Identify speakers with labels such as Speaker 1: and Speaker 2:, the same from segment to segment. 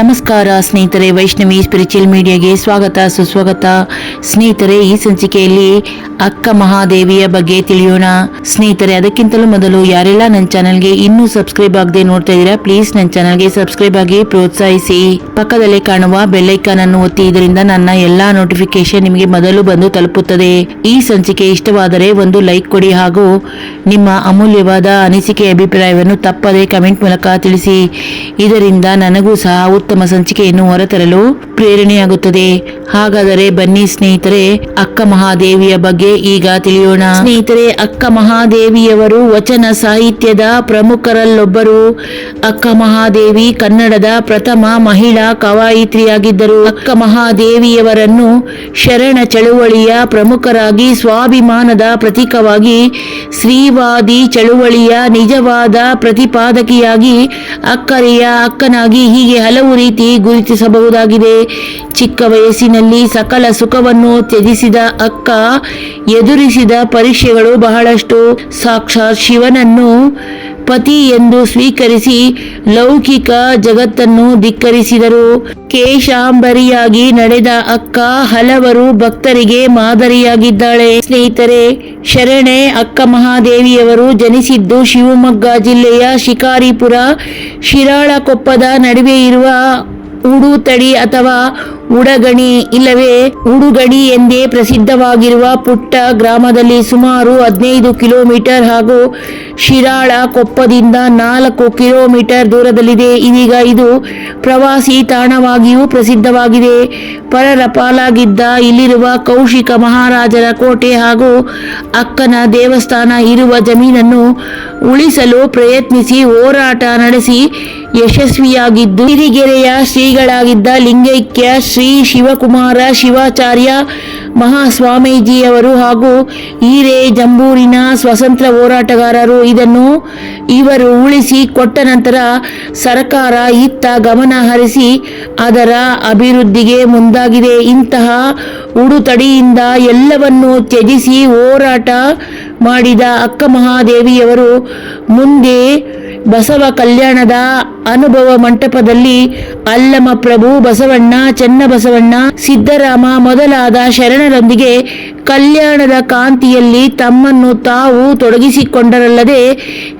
Speaker 1: ನಮಸ್ಕಾರ ಸ್ನೇಹಿತರೆ, ವೈಷ್ಣವಿ ಸ್ಪಿರಿಚುವಲ್ ಮೀಡಿಯಾಗೆ ಸ್ವಾಗತ, ಸುಸ್ವಾಗತ. ಸ್ನೇಹಿತರೆ, ಈ ಸಂಚಿಕೆಯಲ್ಲಿ ಅಕ್ಕ ಮಹಾದೇವಿಯ ಬಗ್ಗೆ ತಿಳಿಯೋಣ. ಸ್ನೇಹಿತರೆ, ಅದಕ್ಕಿಂತಲೂ ಮೊದಲು ಯಾರೆಲ್ಲ ನನ್ನ ಚಾನಲ್ಗೆ ಇನ್ನೂ ಸಬ್ಸ್ಕ್ರೈಬ್ ಆಗದೆ ನೋಡ್ತಾ ಇದ್ದೀರಾ ಪ್ಲೀಸ್ ನನ್ನ ಚಾನಲ್ಗೆ ಸಬ್ಸ್ಕ್ರೈಬ್ ಆಗಿ ಪ್ರೋತ್ಸಾಹಿಸಿ. ಪಕ್ಕದಲ್ಲಿ ಕಾಣುವ ಬೆಲ್ಲೈಕಾನ್ ಅನ್ನು ಒತ್ತಿ, ಇದರಿಂದ ನನ್ನ ಎಲ್ಲಾ ನೋಟಿಫಿಕೇಶನ್ ನಿಮಗೆ ಮೊದಲು ಬಂದು ತಲುಪುತ್ತದೆ. ಈ ಸಂಚಿಕೆ ಇಷ್ಟವಾದರೆ ಒಂದು ಲೈಕ್ ಕೊಡಿ ಹಾಗೂ ನಿಮ್ಮ ಅಮೂಲ್ಯವಾದ ಅನಿಸಿಕೆ ಅಭಿಪ್ರಾಯವನ್ನು ತಪ್ಪದೆ ಕಮೆಂಟ್ ಮೂಲಕ ತಿಳಿಸಿ. ಇದರಿಂದ ನನಗೂ ಸಹ ಉತ್ತಮ ಸಂಚಿಕೆಯನ್ನು ಹೊರತರಲು ಪ್ರೇರಣೆಯಾಗುತ್ತದೆ. ಹಾಗಾದರೆ ಬನ್ನಿ ಸ್ನೇಹಿತರೆ, ಅಕ್ಕ ಮಹಾದೇವಿಯ ಬಗ್ಗೆ ಈಗ ತಿಳಿಯೋಣ. ಸ್ನೇಹಿತರೆ, ಅಕ್ಕ ಮಹಾದೇವಿಯವರು ವಚನ ಸಾಹಿತ್ಯದ ಪ್ರಮುಖರಲ್ಲೊಬ್ಬರು. ಅಕ್ಕ ಮಹಾದೇವಿ ಕನ್ನಡದ ಪ್ರಥಮ ಮಹಿಳಾ ಕವಾಯಿತ್ರಿಯಾಗಿದ್ದರು. ಅಕ್ಕ ಮಹಾದೇವಿಯವರನ್ನು ಶರಣ ಚಳುವಳಿಯ ಪ್ರಮುಖರಾಗಿ, ಸ್ವಾಭಿಮಾನದ ಪ್ರತೀಕವಾಗಿ ಸ್ತ್ರೀವಾದಿ ಚಳುವಳಿಯ ನಿಜವಾದ ಪ್ರತಿಪಾದಕಿಯಾಗಿ, ಅಕ್ಕರೆಯ ಅಕ್ಕನಾಗಿ ಹೀಗೆ ಹಲವು ರೀತಿ ಗುರುತಿಸಬಹುದಾಗಿದೆ. ಚಿಕ್ಕ ವಯಸ್ಸಿನಲ್ಲಿ ಸಕಲ ಸುಖವನ್ನು ತ್ಯಜಿಸಿದ ಅಕ್ಕ ಎದುರಿಸಿದ ಪರೀಕ್ಷೆಗಳು ಬಹಳಷ್ಟು. ಸಾಕ್ಷಾತ್ ಶಿವನನ್ನು ಪತಿ ಎಂದು ಸ್ವೀಕರಿಸಿ ಲೌಕಿಕ ಜಗತ್ತನ್ನು ಧಿಕ್ಕರಿಸಿದರು. ಕೇಶಾಂಬರಿಯಾಗಿ ನಡೆದ ಅಕ್ಕ ಹಲವರು ಭಕ್ತರಿಗೆ ಮಾದರಿಯಾಗಿದ್ದಾಳೆ. ಸ್ನೇಹಿತರೆ, ಶರಣೆ ಅಕ್ಕ ಮಹಾದೇವಿಯವರು ಜನಿಸಿದ್ದು ಶಿವಮೊಗ್ಗ ಜಿಲ್ಲೆಯ ಶಿಕಾರಿಪುರ ಶಿರಾಳಕೊಪ್ಪದ ನಡುವೆ ಇರುವ ಉಡುತಡಿ ಅಥವಾ ಉಡಗಣಿ ಇಲ್ಲವೇ? ಉಡುಗಣಿ ಎಂದೇ ಪ್ರಸಿದ್ಧವಾಗಿರುವ ಪುಟ್ಟ ಗ್ರಾಮದಲ್ಲಿ ಸುಮಾರು ಹದಿನೈದು ಕಿಲೋಮೀಟರ್ ಹಾಗೂ ಶಿರಾಳ ಕೊಪ್ಪದಿಂದ ನಾಲ್ಕು ಕಿಲೋಮೀಟರ್ ದೂರದಲ್ಲಿದೆ. ಇದೀಗ ಇದು ಪ್ರವಾಸಿ ತಾಣವಾಗಿಯೂ ಪ್ರಸಿದ್ಧವಾಗಿದೆ. ಪರರ ಪಾಲಾಗಿದ್ದ ಇಲ್ಲಿರುವ ಕೌಶಿಕ ಮಹಾರಾಜರ ಕೋಟೆ ಹಾಗೂ ಅಕ್ಕನ ದೇವಸ್ಥಾನ ಇರುವ ಜಮೀನನ್ನು ಉಳಿಸಲು ಪ್ರಯತ್ನಿಸಿ ಹೋರಾಟ ನಡೆಸಿ ಯಶಸ್ವಿಯಾಗಿದ್ದು, ಹಿರಿಗೆರೆಯ ಶ್ರೀಗಳಾಗಿದ್ದ ಲಿಂಗೈಕ್ಯ ಶ್ರೀ ಶಿವಕುಮಾರ, ಶಿವಾಚಾರ್ಯ, ಮಹಾಸ್ವಾಮೀಜಿಯವರು ಹಾಗೂ ಈರೆ ಜಂಬೂರಿನ ಸ್ವತಂತ್ರ ಹೋರಾಟಗಾರರು. ಇದನ್ನು ಇವರು ಉಳಿಸಿ ಕೊಟ್ಟ ನಂತರ ಸರ್ಕಾರ ಇತ್ತ ಗಮನ ಹರಿಸಿ ಅದರ ಅಭಿವೃದ್ಧಿಗೆ ಮುಂದಾಗಿದೆ. ಇಂತಹ ಉಡುತಡಿಯಿಂದ ಎಲ್ಲವನ್ನು ತ್ಯಜಿಸಿ ಹೋರಾಟ ಮಾಡಿದ ಅಕ್ಕ ಮಹಾದೇವಿಯವರು ಮುಂದೆ ಬಸವ ಕಲ್ಯಾಣದ ಅನುಭವ ಮಂಟಪದಲ್ಲಿ ಅಲ್ಲಮ ಪ್ರಭು ಬಸವಣ್ಣ ಚೆನ್ನಬಸವಣ್ಣ ಸಿದ್ದರಾಮ ಮೊದಲಾದ ಶರಣರೊಂದಿಗೆ ಕಲ್ಯಾಣದ ಕಾಂತಿಯಲ್ಲಿ ತಮ್ಮನ್ನು ತಾವು ತೊಡಗಿಸಿಕೊಂಡರಲ್ಲದೆ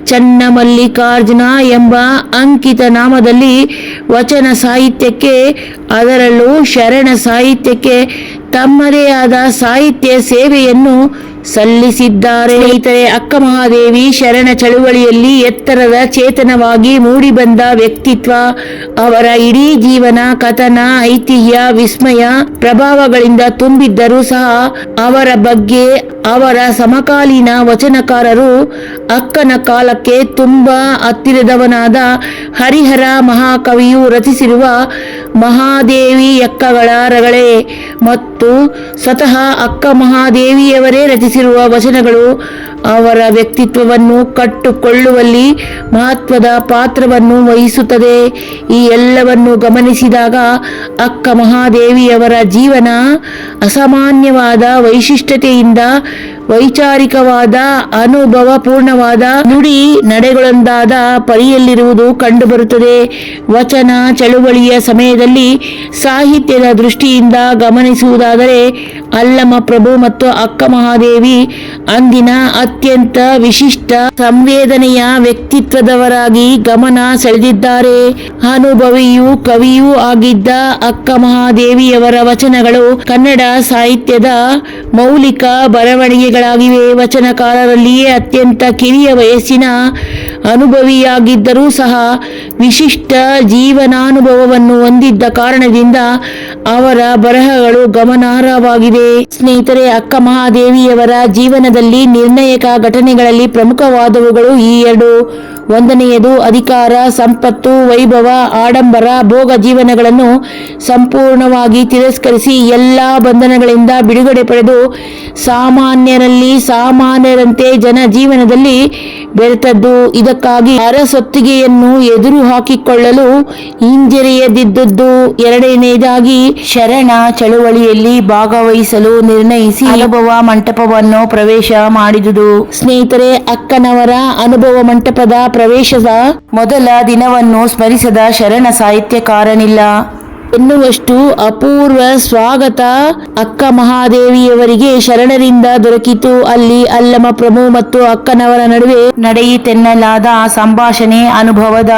Speaker 1: ಚನ್ನಮಲ್ಲಿಕಾರ್ಜುನ ಎಂಬ ಅಂಕಿತ ನಾಮದಲ್ಲಿ ವಚನ ಸಾಹಿತ್ಯಕ್ಕೆ, ಅದರಲ್ಲೂ ಶರಣ ಸಾಹಿತ್ಯಕ್ಕೆ ತಮ್ಮದೇ ಆದ ಸಾಹಿತ್ಯ ಸೇವೆಯನ್ನು ಸಲ್ಲಿಸಿದ್ದಾರೆ. ಸ್ನೇಹಿತರೆ, ಅಕ್ಕ ಮಹಾದೇವಿ ಶರಣ ಚಳುವಳಿಯಲ್ಲಿ ಎತ್ತರದ ಚೇತನವಾಗಿ ಮೂಡಿಬಂದ ವ್ಯಕ್ತಿತ್ವ, ಅವರ ಇಡೀ ಜೀವನ, ಕಥನ, ಐತಿಹ್ಯ, ವಿಸ್ಮಯ, ಪ್ರಭಾವಗಳಿಂದ ತುಂಬಿದ್ದರೂ ಸಹ ಅವರ ಬಗ್ಗೆ ಅವರ ಸಮಕಾಲೀನ ವಚನಕಾರರು ಅಕ್ಕನ ಕಾಲಕ್ಕೆ ತುಂಬಾ ಹತ್ತಿರದವನಾದ ಹರಿಹರ ಮಹಾಕವಿಯು ರಚಿಸಿರುವ ಮಹಾದೇವಿ ಅಕ್ಕಗಳ ರಗಳೆ ಮತ್ತು ಸ್ವತಃ ಅಕ್ಕ ಮಹಾದೇವಿಯವರೇ ರಚಿಸಿರುವ ವಚನಗಳು ಅವರ ವ್ಯಕ್ತಿತ್ವವನ್ನು ಕಟ್ಟುಕೊಳ್ಳುವಲ್ಲಿ ಮಹತ್ವದ ಪಾತ್ರವನ್ನು ವಹಿಸುತ್ತದೆ. ಈ ಎಲ್ಲವನ್ನು ಗಮನಿಸಿದಾಗ ಅಕ್ಕ ಮಹಾದೇವಿಯವರ ಜೀವನ ಅಸಾಮಾನ್ಯವಾದ ವೈಶಿಷ್ಟ್ಯತೆಯಿಂದ ವೈಚಾರಿಕವಾದ ಅನುಭವಪೂರ್ಣವಾದ ನುಡಿ ನಡೆಗಳೊಂದಾದ ಪರಿಯಲ್ಲಿರುವುದು ಕಂಡುಬರುತ್ತದೆ. ವಚನ ಚಳುವಳಿಯ ಸಮಯದಲ್ಲಿ ಸಾಹಿತ್ಯದ ದೃಷ್ಟಿಯಿಂದ ಗಮನಿಸುವುದಾದರೆ ಅಲ್ಲಮ ಪ್ರಭು ಮತ್ತು ಅಕ್ಕ ಮಹಾದೇವಿ ಅಂದಿನ ಅತ್ಯಂತ ವಿಶಿಷ್ಟ ಸಂವೇದನೆಯ ವ್ಯಕ್ತಿತ್ವದವರಾಗಿ ಗಮನ ಸೆಳೆದಿದ್ದಾರೆ. ಅನುಭವಿಯೂ ಕವಿಯೂ ಆಗಿದ್ದ ಅಕ್ಕ ಮಹಾದೇವಿಯವರ ವಚನಗಳು ಕನ್ನಡ ಸಾಹಿತ್ಯದ ಮೌಲಿಕ ಬರವಣಿಗೆಗಳಾಗಿವೆ ವಚನಕಾರರಲ್ಲಿಯೇ ಅತ್ಯಂತ ಕಿರಿಯ ವಯಸ್ಸಿನ ಅನುಭವಿಯಾಗಿದ್ದರೂ ಸಹ ವಿಶಿಷ್ಟ ಜೀವನಾನುಭವವನ್ನು ಹೊಂದಿದ್ದ ಕಾರಣದಿಂದ ಅವರ ಬರಹಗಳು ಗಮನಾರ್ಹವಾಗಿದೆ. ಸ್ನೇಹಿತರೆ, ಅಕ್ಕ ಮಹಾದೇವಿಯವರ ಜೀವನದಲ್ಲಿ ನಿರ್ಣಾಯಕ ಘಟನೆಗಳಲ್ಲಿ ಪ್ರಮುಖವಾದವುಗಳು ಈ ಎರಡು. ಒಂದನೆಯದು ಅಧಿಕಾರ, ಸಂಪತ್ತು, ವೈಭವ, ಆಡಂಬರ, ಭೋಗ ಜೀವನಗಳನ್ನು ಸಂಪೂರ್ಣವಾಗಿ ತಿರಸ್ಕರಿಸಿ ಎಲ್ಲಾ ಬಂಧನಗಳಿಂದ ಬಿಡುಗಡೆ ಪಡೆದು ಸಾಮಾನ್ಯರಲ್ಲಿ ಸಾಮಾನ್ಯರಂತೆ ಜನ ಜೀವನದಲ್ಲಿ ಬೆರೆತದ್ದು. ಇದಕ್ಕಾಗಿ ಅರಸೊತ್ತಿಗೆಯನ್ನು ಎದುರು ಹಾಕಿಕೊಳ್ಳಲು ಹಿಂಜರಿಯದಿದ್ದದ್ದು. ಎರಡನೆಯದಾಗಿ ಶರಣ ಚಳುವಳಿಯಲ್ಲಿ ಭಾಗವಹಿಸಲು ನಿರ್ಣಯಿಸಿ ಅನುಭವ ಮಂಟಪವನ್ನು ಪ್ರವೇಶ ಮಾಡಿದುದು. ಸ್ನೇಹಿತರೆ, ಅಕ್ಕನವರ ಅನುಭವ ಮಂಟಪದ ಪ್ರವೇಶದ ಮೊದಲ ದಿನವನ್ನು ಸ್ಮರಿಸದ ಶರಣ ಸಾಹಿತ್ಯಕಾರನಿಲ್ಲ. ಎನ್ನುವಷ್ಟು ಅಪೂರ್ವ ಸ್ವಾಗತ ಅಕ್ಕ ಮಹಾದೇವಿಯವರಿಗೆ ಶರಣರಿಂದ ದೊರಕಿತು. ಅಲ್ಲಿ ಅಲ್ಲಮ ಪ್ರಭು ಮತ್ತು ಅಕ್ಕನವರ ನಡುವೆ ನಡೆಯಿತೆನ್ನಲಾದ ಸಂಭಾಷಣೆ ಅನುಭವದ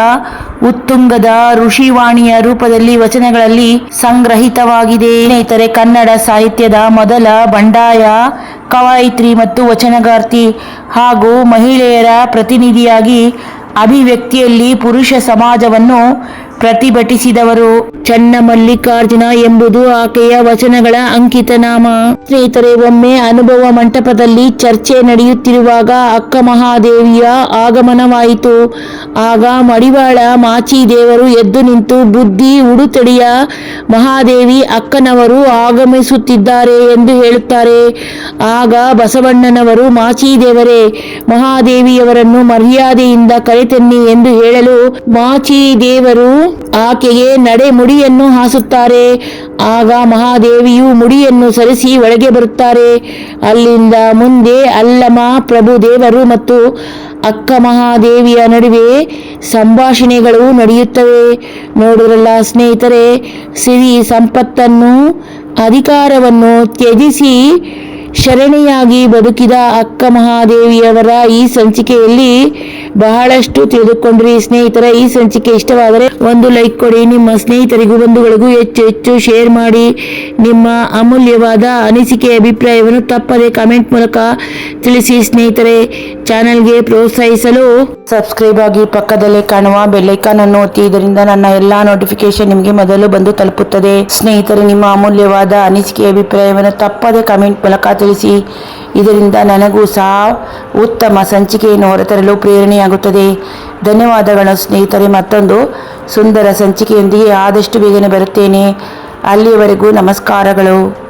Speaker 1: ಉತ್ತುಂಗದ ಋಷಿವಾಣಿಯ ರೂಪದಲ್ಲಿ ವಚನಗಳಲ್ಲಿ ಸಂಗ್ರಹಿತವಾಗಿದೆ. ಸ್ನೇಹಿತರೆ, ಕನ್ನಡ ಸಾಹಿತ್ಯದ ಮೊದಲ ಬಂಡಾಯ, ಕವಾಯಿತ್ರಿ ಮತ್ತು ವಚನಗಾರ್ತಿ ಹಾಗೂ ಮಹಿಳೆಯರ ಪ್ರತಿನಿಧಿಯಾಗಿ ಅಭಿವ್ಯಕ್ತಿಯಲ್ಲಿ ಪುರುಷ ಸಮಾಜವನ್ನು ಪ್ರತಿಭಟಿಸಿದವರು ಚನ್ನ ಮಲ್ಲಿಕಾರ್ಜುನ ಎಂಬುದು ಆಕೆಯ ವಚನಗಳ ಅಂಕಿತ ನಾಮ ಸ್ನೇಹಿತರೆ, ಒಮ್ಮೆ ಅನುಭವ ಮಂಟಪದಲ್ಲಿ ಚರ್ಚೆ ನಡೆಯುತ್ತಿರುವಾಗ ಅಕ್ಕ ಮಹಾದೇವಿಯ ಆಗಮನವಾಯಿತು. ಆಗ ಮಡಿವಾಳ ಮಾಚಿ ದೇವರು ಎದ್ದು ನಿಂತು, ಬುದ್ಧಿ ಉಡುತಡಿಯ ಮಹಾದೇವಿ, ಅಕ್ಕನವರು ಆಗಮಿಸುತ್ತಿದ್ದಾರೆ ಎಂದು ಹೇಳುತ್ತಾರೆ. ಆಗ ಬಸವಣ್ಣನವರು ಮಾಚಿ ದೇವರೇ ಮಹಾದೇವಿಯವರನ್ನು ಮರ್ಯಾದೆಯಿಂದ ಕರೆತನ್ನಿ ಎಂದು ಹೇಳಲು ಮಾಚಿ ದೇವರು ಆಕೆಗೆ ನಡೆ ಮುಡಿಯನ್ನು ಹಾಸುತ್ತಾರೆ. ಆಗ ಮಹಾದೇವಿಯು ಮುಡಿಯನ್ನು ಸರಿಸಿ ಒಳಗೆ ಬರುತ್ತಾರೆ. ಅಲ್ಲಿಂದ ಮುಂದೆ ಅಲ್ಲಮ ಪ್ರಭು ದೇವರು ಮತ್ತು ಅಕ್ಕ ಮಹಾದೇವಿಯ ನಡುವೆ ಸಂಭಾಷಣೆಗಳು ನಡೆಯುತ್ತವೆ. ನೋಡಿರಲ್ಲ ಸ್ನೇಹಿತರೆ, ಸಿರಿ ಸಂಪತ್ತನ್ನು, ಅಧಿಕಾರವನ್ನು ತ್ಯಜಿಸಿ ಶರಣೆಯಾಗಿ ಬದುಕಿದ ಅಕ್ಕ ಮಹಾದೇವಿಯವರ ಈ ಸಂಚಿಕೆಯಲ್ಲಿ ಬಹಳಷ್ಟು ತಿಳಿದುಕೊಂಡ್ರಿ. ಸ್ನೇಹಿತರ, ಈ ಸಂಚಿಕೆ ಇಷ್ಟವಾದರೆ ಒಂದು ಲೈಕ್ ಕೊಡಿ. ನಿಮ್ಮ ಸ್ನೇಹಿತರಿಗೂ ಬಂಧುಗಳಿಗೂ ಹೆಚ್ಚು ಹೆಚ್ಚು ಶೇರ್ ಮಾಡಿ. ನಿಮ್ಮ ಅಮೂಲ್ಯವಾದ ಅನಿಸಿಕೆ, ಅಭಿಪ್ರಾಯವನ್ನು ತಪ್ಪದೆ ಕಮೆಂಟ್ ಮೂಲಕ ತಿಳಿಸಿ. ಸ್ನೇಹಿತರೆ, ಚಾನೆಲ್ಗೆ ಪ್ರೋತ್ಸಾಹಿಸಲು ಸಬ್ಸ್ಕ್ರೈಬ್ ಆಗಿ ಪಕ್ಕದಲ್ಲೇ ಕಾಣುವ ಬೆಲ್ಲೈಕಾನ್ ಅನ್ನು ಒತ್ತಿ. ಇದರಿಂದ ನನ್ನ ಎಲ್ಲಾ ನೋಟಿಫಿಕೇಶನ್ ನಿಮಗೆ ಮೊದಲು ಬಂದು ತಲುಪುತ್ತದೆ. ಸ್ನೇಹಿತರೆ, ನಿಮ್ಮ ಅಮೂಲ್ಯವಾದ ಅನಿಸಿಕೆ, ಅಭಿಪ್ರಾಯವನ್ನು ತಪ್ಪದೆ ಕಮೆಂಟ್ ಮೂಲಕ ತಿಳಿಸಿ ಇದರಿಂದ ನನಗೂ ಸಹ ಉತ್ತಮ ಸಂಚಿಕೆಯನ್ನು ಹೊರತರಲು ಪ್ರೇರಣೆಯಾಗುತ್ತದೆ. ಧನ್ಯವಾದಗಳು ಸ್ನೇಹಿತರೆ, ಮತ್ತೊಂದು ಸುಂದರ ಸಂಚಿಕೆಯೊಂದಿಗೆ ಆದಷ್ಟು ಬೇಗನೆ ಬರುತ್ತೇನೆ. ಅಲ್ಲಿಯವರೆಗೂ ನಮಸ್ಕಾರಗಳು.